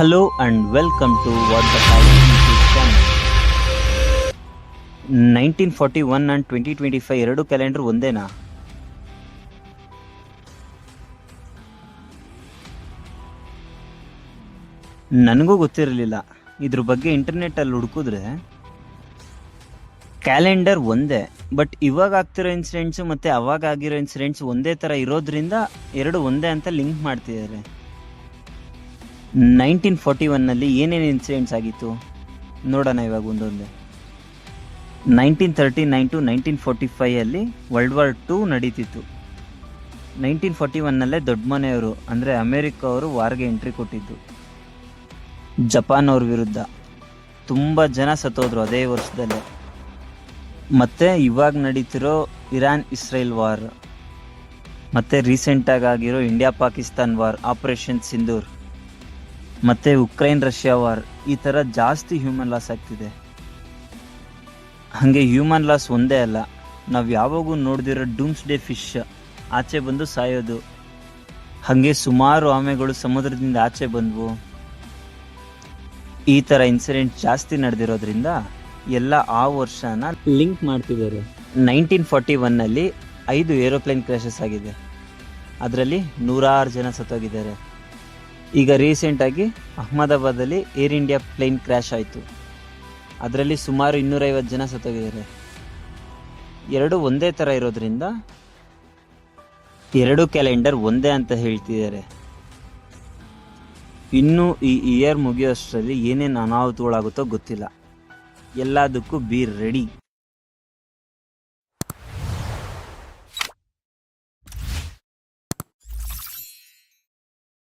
Hello and welcome to What nineteen forty one channel. 1941 twenty 2025 ಎರಡು calendar ಒಂದೇನಾ? ನನಗೂ ಗೊತ್ತಿರಲಿಲ್ಲ. ಇದ್ರ ಬಗ್ಗೆ ಇಂಟರ್ನೆಟ್ಟಲ್ಲಿ ಹುಡುಕಿದ್ರೆ ಕ್ಯಾಲೆಂಡರ್ ಒಂದೇ. ಬಟ್ ಇವಾಗ ಆಗ್ತಿರೋ ಇನ್ಸಿಡೆಂಟ್ಸು ಮತ್ತು ಅವಾಗ ಆಗಿರೋ ಇನ್ಸಿಡೆಂಟ್ಸ್ ಒಂದೇ ಥರ ಇರೋದ್ರಿಂದ ಎರಡು ಒಂದೇ ಅಂತ ಲಿಂಕ್ ಮಾಡ್ತಿದ್ದಾರೆ. ನೈನ್ಟೀನ್ ಫೋರ್ಟಿ ಒನ್ನಲ್ಲಿ ಏನೇನು ಇನ್ಸಿಡೆಂಟ್ಸ್ ಆಗಿತ್ತು? ನೋಡೋಣ ಇವಾಗ ಒಂದೊಂದೇ. Nineteen thirty nine to nineteen forty ಫೈಯಲ್ಲಿ world war two ನಡೀತಿತ್ತು. ನೈನ್ಟೀನ್ ಫೋರ್ಟಿ ಒನ್ನಲ್ಲೇ ದೊಡ್ಡ ಮನೆಯವರು ಅಂದರೆ ಅಮೇರಿಕ ಅವರು ವಾರ್ಗೆ ಎಂಟ್ರಿ ಕೊಟ್ಟಿದ್ದು. ಜಪಾನ್ ಅವ್ರ ವಿರುದ್ಧ. ತುಂಬ ಜನ ಸತ್ತೋದ್ರು ಅದೇ ವರ್ಷದಲ್ಲೇ. ಮತ್ತು ಇವಾಗ ನಡೀತಿರೋ ಇರಾನ್ ಇಸ್ರೇಲ್ ವಾರ್ ಮತ್ತು ರೀಸೆಂಟಾಗಿ ಆಗಿರೋ India Pakistan war operation Sindoor ಮತ್ತೆ ಉಕ್ರೈನ್, ರಷ್ಯಾ ವಾರ್ ಈ ಥರ ಜಾಸ್ತಿ ಹ್ಯೂಮನ್ ಲಾಸ್ ಆಗ್ತಿದೆ. ಹಾಗೆ ಹ್ಯೂಮನ್ ಲಾಸ್ ಒಂದೇ ಅಲ್ಲ, ನಾವು ಯಾವಾಗೂ ನೋಡಿದಿರೋ ಡೂಮ್ಸ್ ಡೇ ಫಿಶ್ ಆಚೆ ಬಂದು ಸಾಯೋದು. ಹಾಗೆ ಸುಮಾರು ಆಮೆಗಳು ಸಮುದ್ರದಿಂದ ಆಚೆ ಬಂದ್ವು. ಈ ಥರ ಇನ್ಸಿಡೆಂಟ್ ಜಾಸ್ತಿ ನಡೆದಿರೋದ್ರಿಂದ ಎಲ್ಲ ಆ ವರ್ಷನ ಲಿಂಕ್ ಮಾಡ್ತಿದ್ದಾರೆ. ನೈನ್ಟೀನ್ ಫಾರ್ಟಿ ಒನ್ನಲ್ಲಿ ಐದು ಏರೋಪ್ಲೇನ್ ಕ್ರ್ಯಾಶಸ್ ಆಗಿದೆ. ಅದರಲ್ಲಿ ನೂರಾರು ಜನ ಸತ್ತೋಗಿದ್ದಾರೆ. ಈಗ ರೀಸೆಂಟಾಗಿ ಅಹಮದಾಬಾದಲ್ಲಿ ಏರ್ ಇಂಡಿಯಾ ಪ್ಲೇನ್ ಕ್ರ್ಯಾಶ್ ಆಯಿತು. ಅದರಲ್ಲಿ ಸುಮಾರು ಇನ್ನೂರೈವತ್ತು ಜನ ಸತ್ತೋಗಿದ್ದಾರೆ. ಎರಡು ಒಂದೇ ಥರ ಇರೋದ್ರಿಂದ ಎರಡು ಕ್ಯಾಲೆಂಡರ್ ಒಂದೇ ಅಂತ ಹೇಳ್ತಿದ್ದಾರೆ. ಇನ್ನು ಈ ಇಯರ್ ಮುಗಿಯೋಷ್ಟರಲ್ಲಿ ಏನೇನು ಅನಾಹುತಗಳಾಗುತ್ತೋ ಗೊತ್ತಿಲ್ಲ. ಎಲ್ಲದಕ್ಕೂ ಬಿ ರೆಡಿ